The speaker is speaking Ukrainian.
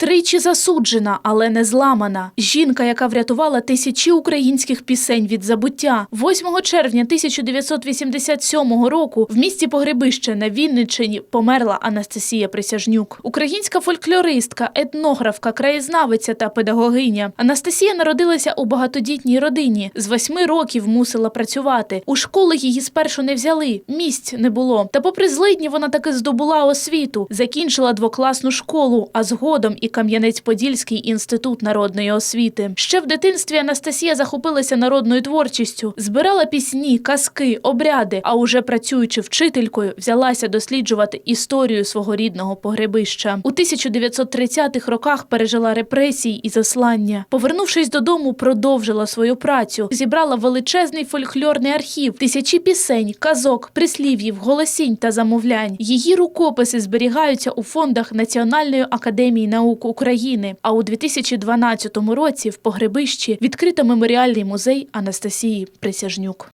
Тричі засуджена, але не зламана. Жінка, яка врятувала тисячі українських пісень від забуття. 8 червня 1987 року в місті Погребище на Вінниччині померла Анастасія Присяжнюк. Українська фольклористка, етнографка, краєзнавиця та педагогиня. Анастасія народилася у багатодітній родині. З восьми років мусила працювати. У школи її спершу не взяли, місць не було. Та попри злидні вона таки здобула освіту, закінчила двокласну школу, а згодом і Кам'янець-Подільський інститут народної освіти. Ще в дитинстві Анастасія захопилася народною творчістю, збирала пісні, казки, обряди. А уже працюючи вчителькою, взялася досліджувати історію свого рідного погребища. У 1930-х роках пережила репресії і заслання. Повернувшись додому, продовжила свою працю, зібрала величезний фольклорний архів, тисячі пісень, казок, прислів'їв, голосінь та замовлянь. Її рукописи зберігаються у фондах Національної академії наук України. А у 2012 році в погребищі відкрито меморіальний музей Анастасії Присяжнюк.